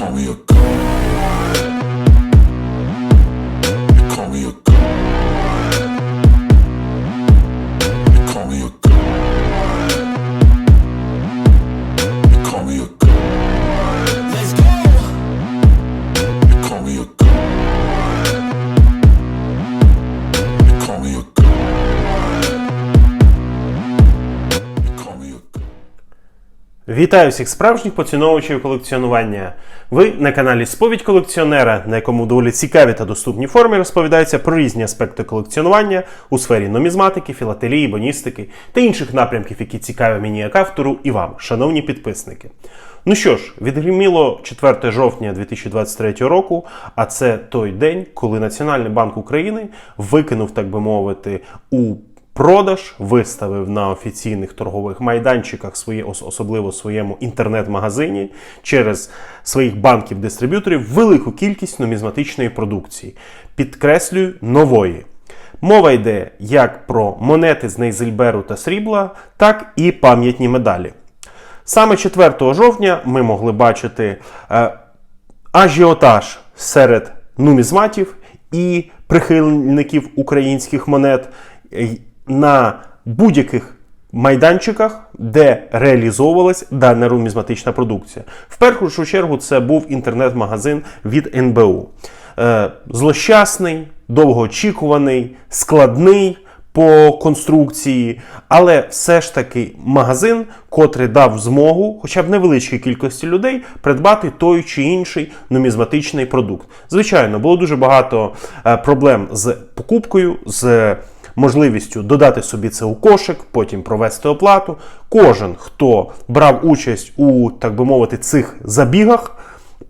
call me a god. Вітаю всіх справжніх поціновувачів колекціонування. Ви на каналі Сповідь колекціонера, на якому доволі цікаві та доступні формі розповідаються про різні аспекти колекціонування у сфері нумізматики, філателії, боністики та інших напрямків, які цікаві мені як автору і вам, шановні підписники. Ну що ж, відгриміло 4 жовтня 2023 року, а це той день, коли Національний банк України викинув, так би мовити, у продаж, виставив на офіційних торгових майданчиках, своє, особливо своєму інтернет-магазині, через своїх банків-дистриб'юторів велику кількість нумізматичної продукції. Підкреслюю, нової. Мова йде як про монети з Нейзельберу та срібла, так і пам'ятні медалі. Саме 4 жовтня ми могли бачити е, ажіотаж серед нумізматів і прихильників українських монет е, на будь-яких майданчиках, де реалізовувалась дана нумізматична продукція. В першу чергу це був інтернет-магазин від НБУ. Е, Злощасний, довгоочікуваний, складний по конструкції, але все ж таки магазин, котрий дав змогу, хоча б невеличкій кількості людей, придбати той чи інший нумізматичний продукт. Звичайно, було дуже багато е, проблем з покупкою, з можливістю додати собі це у кошик, потім провести оплату. Кожен, хто брав участь у, так би мовити, цих забігах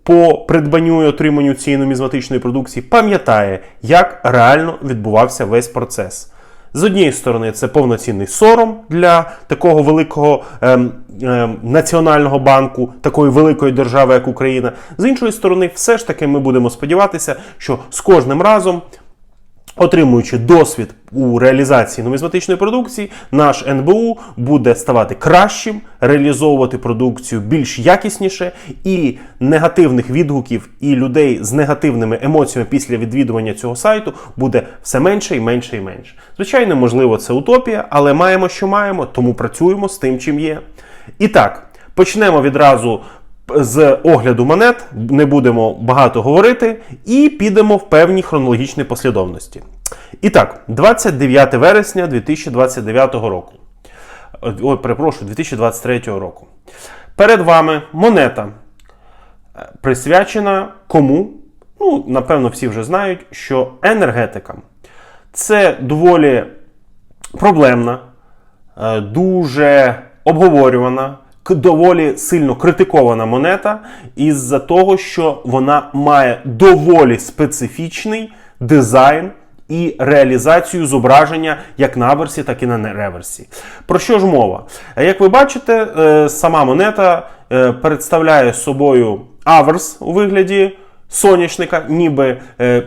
по придбанню і отриманню цієї нумізматичної продукції, пам'ятає, як реально відбувався весь процес. З однієї сторони, це повноцінний сором для такого великого ем, ем, національного банку, такої великої держави, як Україна. З іншої сторони, все ж таки ми будемо сподіватися, що з кожним разом Отримуючи досвід у реалізації нумізматичної продукції, наш НБУ буде ставати кращим, реалізовувати продукцію більш якісніше, і негативних відгуків і людей з негативними емоціями після відвідування цього сайту буде все менше і менше і менше. Звичайно, можливо, це утопія, але маємо, що маємо, тому працюємо з тим, чим є. І так, почнемо відразу з огляду монет, не будемо багато говорити, і підемо в певній хронологічній послідовності. І так, 29 вересня 2029 року. Ой, перепрошую, 2023 року. Перед вами монета е, присвячена кому? Ну, напевно, всі вже знають, що енергетикам. Це доволі проблемна, е, дуже обговорювана, доволі сильно критикована монета із-за того, що вона має доволі специфічний дизайн. І реалізацію зображення як на аверсі, так і на реверсі. Про що ж мова? Як ви бачите, е, сама монета е, представляє собою аверс у вигляді соняшника, ніби е,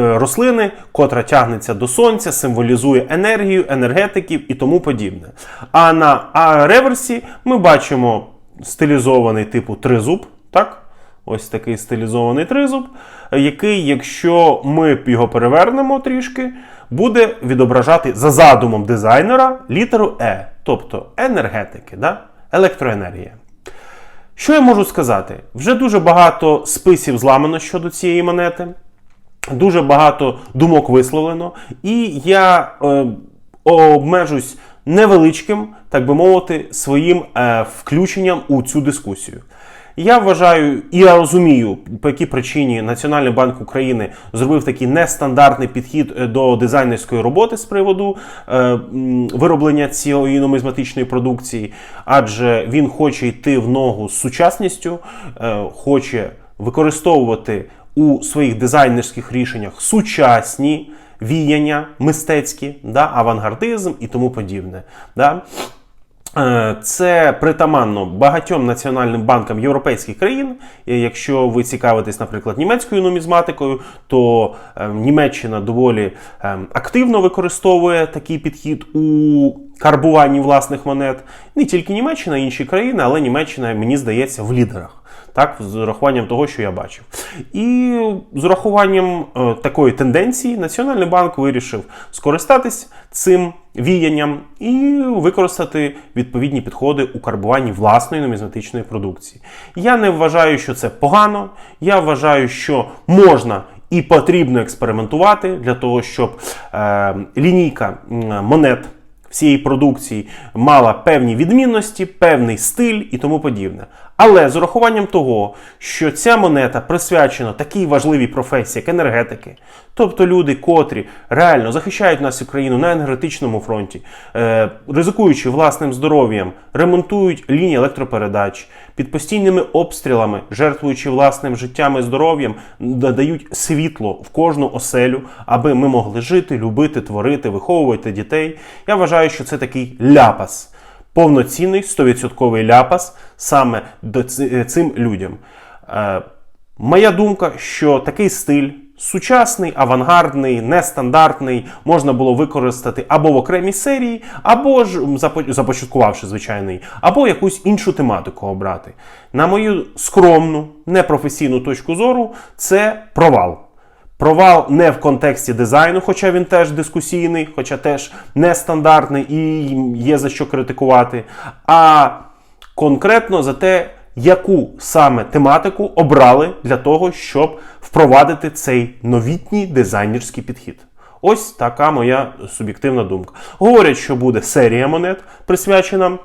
рослини, котра тягнеться до сонця, символізує енергію, енергетиків і тому подібне. А на реверсі ми бачимо стилізований типу тризуб, так? Ось такий стилізований тризуб, який, якщо ми його перевернемо трішки, буде відображати за задумом дизайнера літеру Е, тобто енергетики, да? електроенергія. Що я можу сказати? Вже дуже багато списів зламано щодо цієї монети. Дуже багато думок висловлено, і я е, обмежусь невеличким, так би мовити, своїм е, включенням у цю дискусію. Я вважаю і я розумію, по якій причині Національний банк України зробив такий нестандартний підхід е, до дизайнерської роботи з приводу е, вироблення цієї нумізматичної продукції, адже він хоче йти в ногу з сучасністю, е, хоче використовувати у своїх дизайнерських рішеннях сучасні віяння мистецькі, да, авангардизм і тому подібне. Да. Е, Це притаманно багатьом національним банкам європейських країн. Якщо ви цікавитесь, наприклад, німецькою нумізматикою, то е, Німеччина доволі е, активно використовує такий підхід у карбуванні власних монет. Не тільки Німеччина, інші країни, але Німеччина, мені здається, в лідерах. Так, з урахуванням того, що я бачив. І з урахуванням е, такої тенденції Національний банк вирішив скористатись цим віянням і використати відповідні підходи у карбуванні власної нумізматичної продукції. Я не вважаю, що це погано. Я вважаю, що можна і потрібно експериментувати для того, щоб е, лінійка монет всієї продукції мала певні відмінності, певний стиль і тому подібне. Але з урахуванням того, що ця монета присвячена такій важливій професії, як енергетики, тобто люди, котрі реально захищають нас Україну на енергетичному фронті, е, ризикуючи власним здоров'ям, ремонтують лінії електропередач, під постійними обстрілами, жертвуючи власним життям і здоров'ям, надають світло в кожну оселю, аби ми могли жити, любити, творити, виховувати дітей. Я вважаю, що це такий ляпас повноцінний 100% ляпас саме до е, цим людям. Е, моя думка, що такий стиль. Сучасний, авангардний, нестандартний можна було використати або в окремій серії, або ж започаткувавши звичайний, або якусь іншу тематику обрати. На мою скромну, непрофесійну точку зору, це провал. Провал не в контексті дизайну, хоча він теж дискусійний, хоча теж нестандартний і є за що критикувати, а конкретно за те, яку саме тематику обрали для того, щоб впровадити цей новітній дизайнерський підхід. Ось така моя суб'єктивна думка. Говорять, що буде серія монет присвячена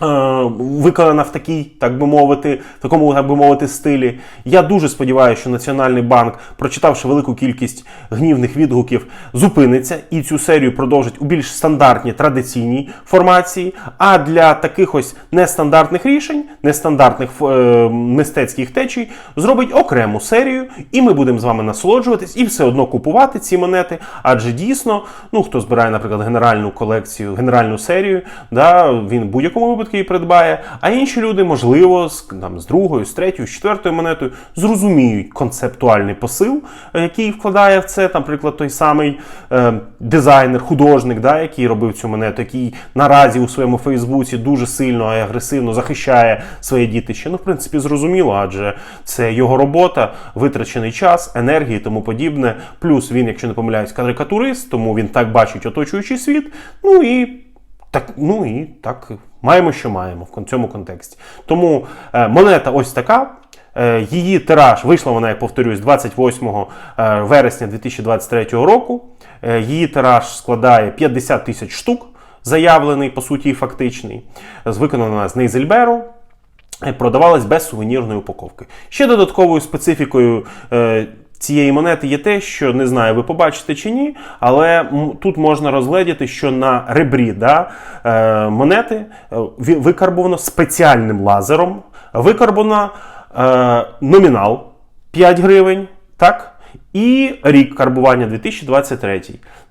виконана в такій, так би мовити, такому, так би мовити, стилі. Я дуже сподіваюся, що Національний банк, прочитавши велику кількість гнівних відгуків, зупиниться і цю серію продовжить у більш стандартній традиційній формації. А для таких ось нестандартних рішень, нестандартних е, мистецьких течій, зробить окрему серію, і ми будемо з вами насолоджуватись і все одно купувати ці монети. Адже дійсно, ну хто збирає, наприклад, генеральну колекцію, генеральну серію, да, він в будь-якому випадку її придбає. А інші люди, можливо, з, там, з другою, з третьою, з четвертою монетою зрозуміють концептуальний посил, е, який вкладає в це, там, наприклад, той самий е, дизайнер, художник, да, який робив цю монету, який наразі у своєму Фейсбуці дуже сильно і агресивно захищає своє дітище. Ну, в принципі, зрозуміло, адже це його робота, витрачений час, енергії і тому подібне. Плюс він, якщо не помиляюсь, карикатурист, тому він так бачить оточуючий світ. Ну і так, ну і так маємо, що маємо в цьому контексті. Тому е, монета ось така. Е, Її тираж вийшла вона, я повторюсь, 28 е, вересня 2023 року. Її тираж складає 50 тисяч штук, заявлений, по суті, фактичний. З- Виконана з Нейзельберу. Продавалась без сувенірної упаковки. Ще додатковою специфікою цієї монети є те, що не знаю, ви побачите чи ні, але тут можна розгледіти, що на ребрі да, е, монети е, викарбовано спеціальним лазером, викарбовано е, номінал 5 гривень, так? І рік карбування 2023.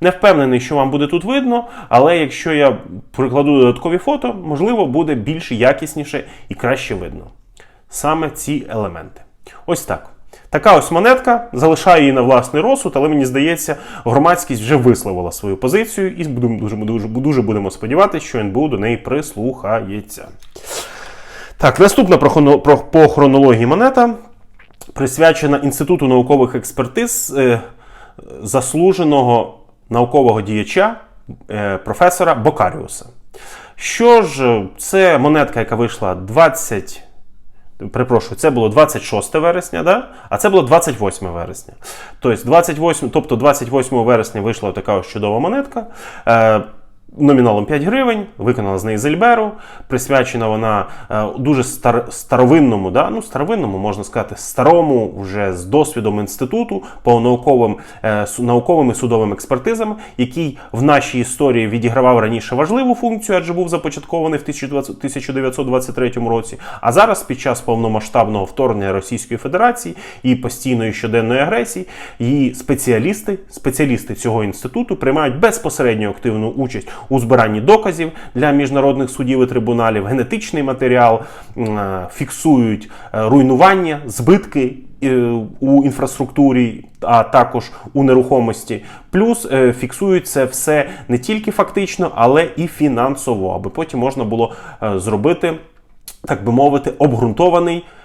Не впевнений, що вам буде тут видно, але якщо я прикладу додаткові фото, можливо, буде більш якісніше і краще видно. Саме ці елементи. Ось так. Така ось монетка, залишаю її на власний розсуд, але мені здається, громадськість вже висловила свою позицію, і дуже, дуже, дуже будемо сподіватися, що НБУ до неї прислухається. Так, наступна про, по хронології монета присвячена Інституту наукових експертиз е, заслуженого наукового діяча е, професора Бокаріуса. Що ж, це монетка, яка вийшла 20. Перепрошую, це було 26 вересня, да? а це було 28 вересня. Тобто 28, тобто 28 вересня вийшла така ось чудова монетка. Номіналом 5 гривень, виконана з неї Зельберу. Присвячена вона е, дуже стар, старовинному, да? ну, старовинному, можна сказати, старому, вже з досвідом інституту по науковим, е, науковим і судовим експертизам, який в нашій історії відігравав раніше важливу функцію, адже був започаткований в 1920 1923 році. А зараз, під час повномасштабного вторгнення Російської Федерації і постійної щоденної агресії, її спеціалісти, спеціалісти цього інституту приймають безпосередньо активну участь у збиранні доказів для міжнародних судів і трибуналів, генетичний матеріал, е, фіксують е, руйнування, збитки е, у інфраструктурі, а також у нерухомості. Плюс фіксують це все не тільки фактично, але і фінансово, аби потім можна було зробити, так би мовити, обґрунтований об-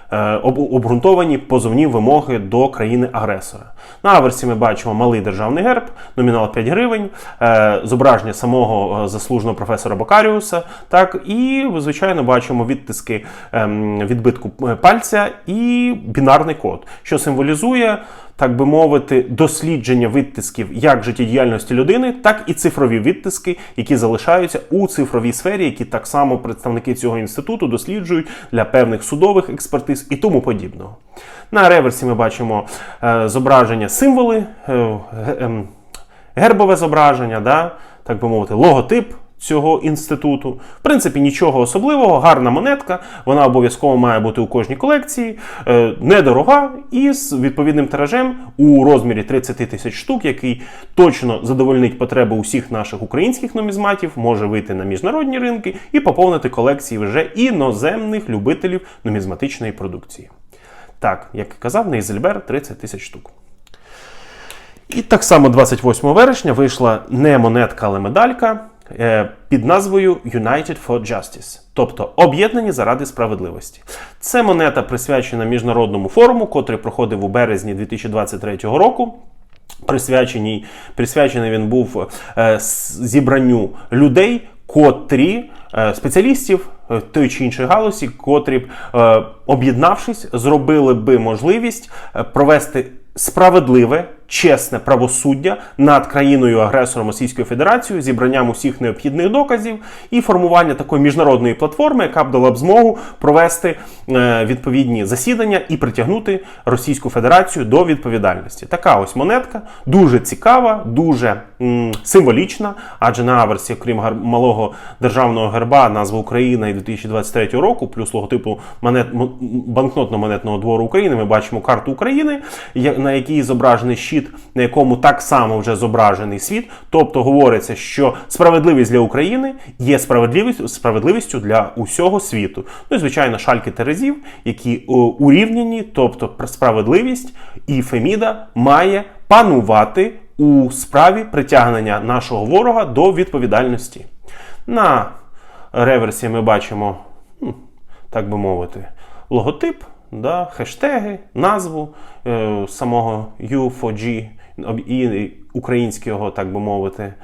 обґрунтовані позовні вимоги до країни-агресора. На аверсі ми бачимо малий державний герб, номінал 5 гривень, е, зображення самого е, заслуженого професора Бокаріуса. Так, і, звичайно, бачимо відтиски ем, відбитку е, пальця і бінарний код, що символізує, так би мовити, дослідження відтисків як життєдіяльності людини, так і цифрові відтиски, які залишаються у цифровій сфері, які так само представники цього інституту досліджують для певних судових експертиз і тому подібного. На реверсі ми бачимо е, зображення символи, е, ем, гербове зображення, да, так би мовити, логотип цього інституту. В принципі, нічого особливого, гарна монетка. Вона обов'язково має бути у кожній колекції, е, недорога і з відповідним тиражем у розмірі 30 тисяч штук, який точно задовольнить потреби усіх наших українських нумізматів, може вийти на міжнародні ринки і поповнити колекції вже іноземних любителів нумізматичної продукції. Так, як і казав, Нейзельбер 30 тисяч штук. І так само 28 вересня вийшла не монетка, але медалька під назвою United for Justice, тобто Об'єднані заради справедливості. Це монета присвячена міжнародному форуму, котрий проходив у березні 2023 року. Присвячений, присвячений він був е, зібранню людей, котрі е, спеціалістів е, тої чи іншої галузі, котрі б, е, об'єднавшись, зробили би можливість е, провести справедливе, чесне правосуддя над країною агресором Російською Федерацією, зібранням усіх необхідних доказів і формування такої міжнародної платформи, яка б дала б змогу провести е, відповідні засідання і притягнути Російську Федерацію до відповідальності. Така ось монетка, дуже цікава, дуже м, символічна, адже на аверсі, крім малого державного герба, назва Україна і 2023 року, плюс логотипу монет, банкнотно-монетного двору України, ми бачимо карту України, на якій зображений щит, на якому так само вже зображений світ. Тобто говориться, що справедливість для України є справедливістю, справедливістю для усього світу. Ну і звичайно, шальки терезів, які урівняні, тобто справедливість і Феміда має панувати у справі притягнення нашого ворога до відповідальності. На реверсі ми бачимо, так би мовити, логотип, да, хештеги, назву е, самого U4G об- і українського, так би мовити, е,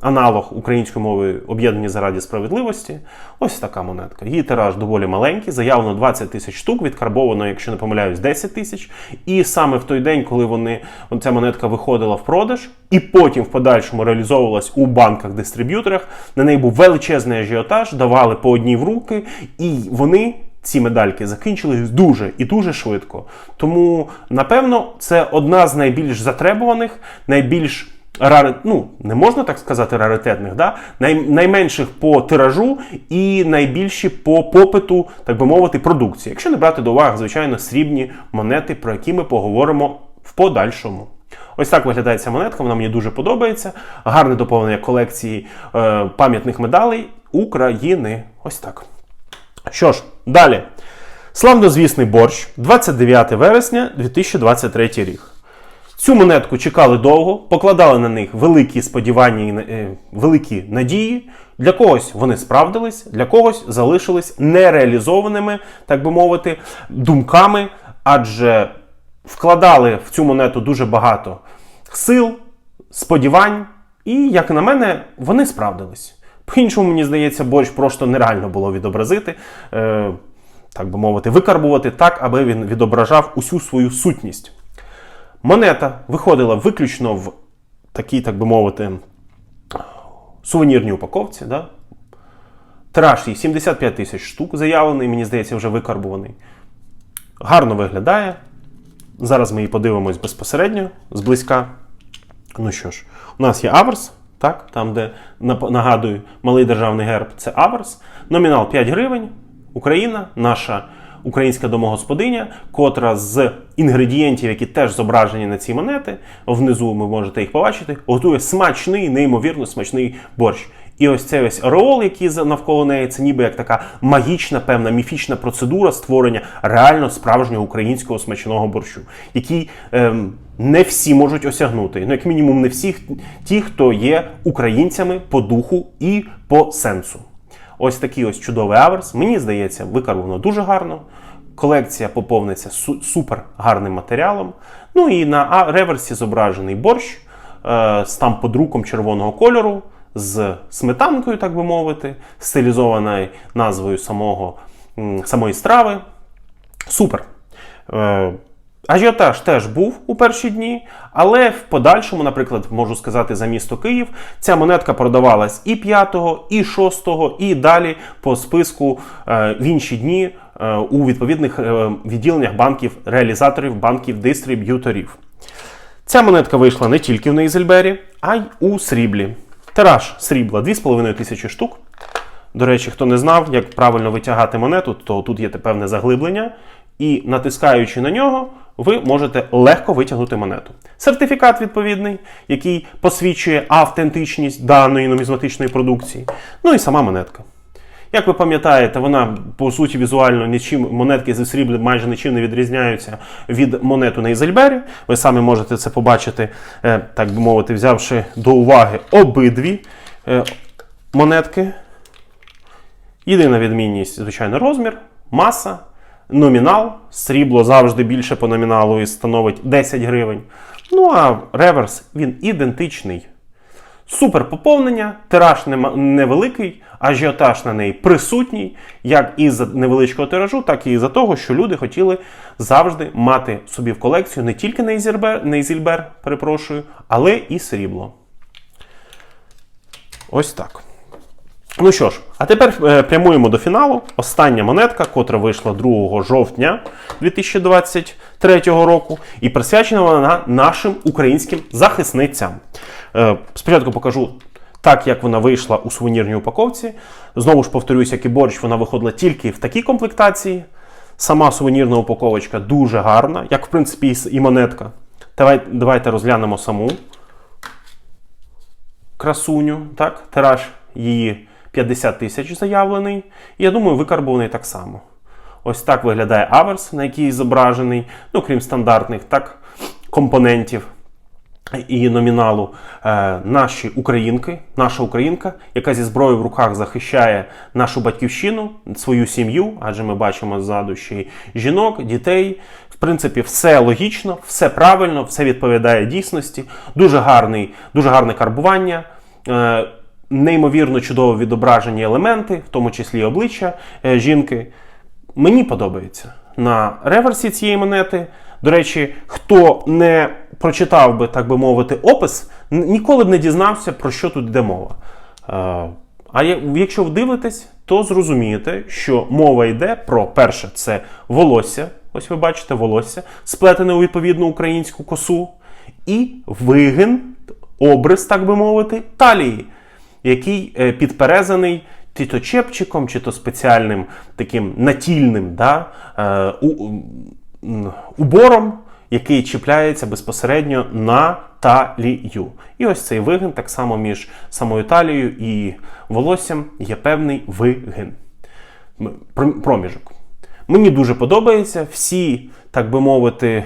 аналог української мови об'єднані заради справедливості. Ось така монетка. Її тираж доволі маленький, заявлено 20 тисяч штук, відкарбовано, якщо не помиляюсь, 10 тисяч. І саме в той день, коли вони ця монетка виходила в продаж, і потім в подальшому реалізовувалась у банках-дистриб'юторах, на неї був величезний ажіотаж, давали по одній в руки, і вони. Ці медальки закінчились дуже і дуже швидко. Тому, напевно, це одна з найбільш затребуваних, найбільш рари... ну, не можна так сказати, раритетних, да? Най... найменших по тиражу і найбільші по попиту, так би мовити, продукції. Якщо не брати до уваги, звичайно, срібні монети, про які ми поговоримо в подальшому. Ось так виглядає ця монетка, вона мені дуже подобається. Гарне доповнення колекції е, пам'ятних медалей України. Ось так. Що ж, далі. Славнозвісний борщ, 29 вересня 2023 рік. Цю монетку чекали довго, покладали на них великі сподівання і е, великі надії. Для когось вони справдились, для когось залишились нереалізованими, так би мовити, думками, адже вкладали в цю монету дуже багато сил, сподівань, і, як на мене, вони справдились. По-іншому, мені здається, борщ просто нереально було відобразити, е, так би мовити, викарбувати так, аби він відображав усю свою сутність. Монета виходила виключно в такій, так би мовити, сувенірній упаковці. Да? Тираж її 75 тисяч штук заявлений, мені здається, вже викарбуваний. Гарно виглядає. Зараз ми її подивимось безпосередньо, зблизька. Ну що ж, у нас є аверс, так, там, де нагадую, малий державний герб це аверс. Номінал 5 гривень. Україна, наша українська домогосподиня, котра з інгредієнтів, які теж зображені на ці монети, внизу ви можете їх побачити, готує смачний, неймовірно смачний борщ. І ось цей ось ореол, який навколо неї, це ніби як така магічна, певна міфічна процедура створення реально справжнього українського смачного борщу, який ем, не всі можуть осягнути. Ну, як мінімум, не всі ті, хто є українцями по духу і по сенсу. Ось такий ось чудовий аверс. Мені здається, викарбовано дуже гарно. колекція поповниться су- супер гарним матеріалом. Ну і на реверсі зображений борщ е, з там подруком червоного кольору, з сметанкою, так би мовити, стилізованою назвою самого, самої страви. Супер. Е, Ажіотаж теж був у перші дні, але в подальшому, наприклад, можу сказати за місто Київ, ця монетка продавалась і 5, і 6, і далі по списку е, в інші дні е, у відповідних е, відділеннях банків, реалізаторів, банків, дистриб'юторів. Ця монетка вийшла не тільки в Нейзельбері, а й у сріблі. Тираж срібла 2,5 тисячі штук. До речі, хто не знав, як правильно витягати монету, то тут є певне заглиблення, і натискаючи на нього, ви можете легко витягнути монету. Сертифікат відповідний, який посвідчує автентичність даної нумізматичної продукції. Ну і сама монетка. Як ви пам'ятаєте, вона по суті візуально нічим монетки зі срібла майже нічим не відрізняються від монету на Ізельбері. Ви самі можете це побачити, е, так би мовити, взявши до уваги обидві е, монетки. Єдина відмінність, звичайно, розмір, маса, номінал. Срібло завжди більше по номіналу і становить 10 гривень. Ну а реверс він ідентичний. Супер поповнення, тираж невеликий, ажіотаж на неї присутній, як із невеличкого тиражу, так і за того, що люди хотіли завжди мати собі в колекцію не тільки Нейзільбер, Нейзільбер, перепрошую, але і срібло. Ось так. Ну що ж, а тепер е, прямуємо до фіналу. Остання монетка, котра вийшла 2 жовтня 2023 року, і присвячена вона нашим українським захисницям. Е, спочатку покажу так, як вона вийшла у сувенірній упаковці. Знову ж повторюсь, як і борщ, вона виходила тільки в такій комплектації. Сама сувенірна упаковочка дуже гарна, як в принципі і монетка. Давай, давайте розглянемо саму красуню, так, тираж її 50 тисяч заявлений. І я думаю, викарбований так само. Ось так виглядає аверс, на який зображений, ну крім стандартних так, компонентів і номіналу, е, наші українки, наша українка, яка зі зброєю в руках захищає нашу батьківщину, свою сім'ю, адже ми бачимо ззаду ще й жінок, дітей. В принципі, все логічно, все правильно, все відповідає дійсності. Дуже гарний, дуже гарне карбування. Е, Неймовірно чудово відображені елементи, в тому числі обличчя е, жінки. Мені подобається на реверсі цієї монети. До речі, хто не прочитав би, так би мовити, опис, ніколи б не дізнався, про що тут йде мова. Е, А якщо вдивитесь, то зрозумієте, що мова йде про перше, це волосся. Ось ви бачите волосся, сплетене у відповідну українську косу, і вигин, обрис, так би мовити, талії, який е, підперезаний чи то чепчиком, чи то спеціальним таким натільним да, е, убором, який чіпляється безпосередньо на талію. І ось цей вигин, так само між самою талією і волоссям, є певний вигин. Проміжок. Мені дуже подобається всі, так би мовити, е,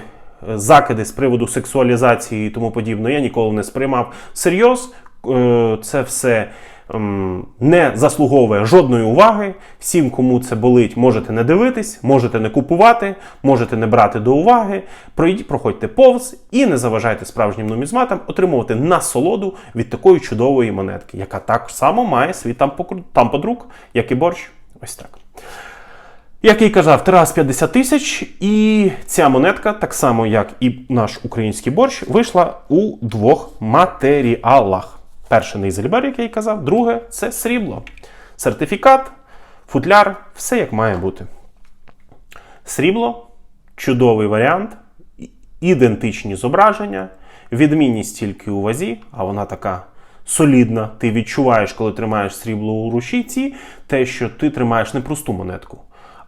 закиди з приводу сексуалізації і тому подібне, я ніколи не сприймав всерйоз. Е, Це все ем, не заслуговує жодної уваги. Всім, кому це болить, можете не дивитись, можете не купувати, можете не брати до уваги. Пройдіть, проходьте повз і не заважайте справжнім нумізматам отримувати насолоду від такої чудової монетки, яка так само має свій там, покру- там подруг, як і борщ. Ось так. Як й казав, тираж 50 тисяч, і ця монетка, так само як і наш український борщ, вийшла у двох матеріалах. Перше нейзельбер, як я й казав, друге це срібло. Сертифікат, футляр, все як має бути. Срібло чудовий варіант, ідентичні зображення, відмінність тільки у вазі, а вона така солідна. Ти відчуваєш, коли тримаєш срібло у рушійці, те, що ти тримаєш не просту монетку,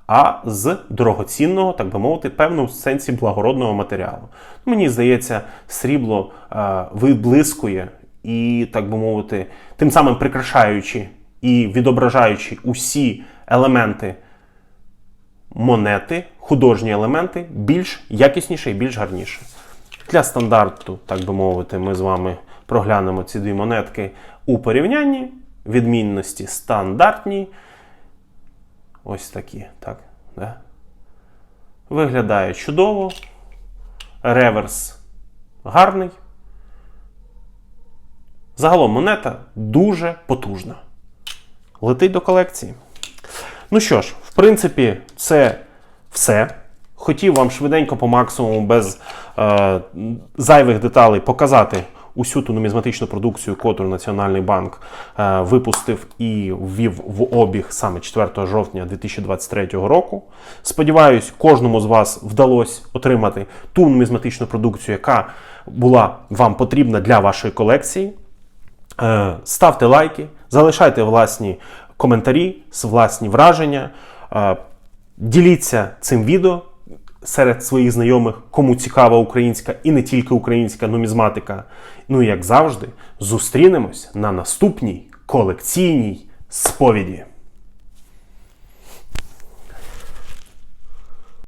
а з дорогоцінного, так би мовити, певному сенсі благородного матеріалу. Мені здається, срібло е, виблискує і, так би мовити, тим самим прикрашаючи і відображаючи усі елементи монети, художні елементи більш якісніше і більш гарніше. Для стандарту, так би мовити, ми з вами проглянемо ці дві монетки у порівнянні. Відмінності стандартні. Ось такі, так. Да? Виглядає чудово. Реверс гарний. Загалом монета дуже потужна. Летить до колекції. Ну що ж, в принципі, це все. Хотів вам швиденько по максимуму, без е, зайвих деталей показати усю ту нумізматичну продукцію, котру Національний банк е, випустив і ввів в обіг саме 4 жовтня 2023 року. Сподіваюсь, кожному з вас вдалося отримати ту нумізматичну продукцію, яка була вам потрібна для вашої колекції. Е, Ставте лайки, залишайте власні коментарі, власні враження. Е, Діліться цим відео серед своїх знайомих, кому цікава українська і не тільки українська нумізматика. Ну і як завжди, зустрінемось на наступній колекційній сповіді.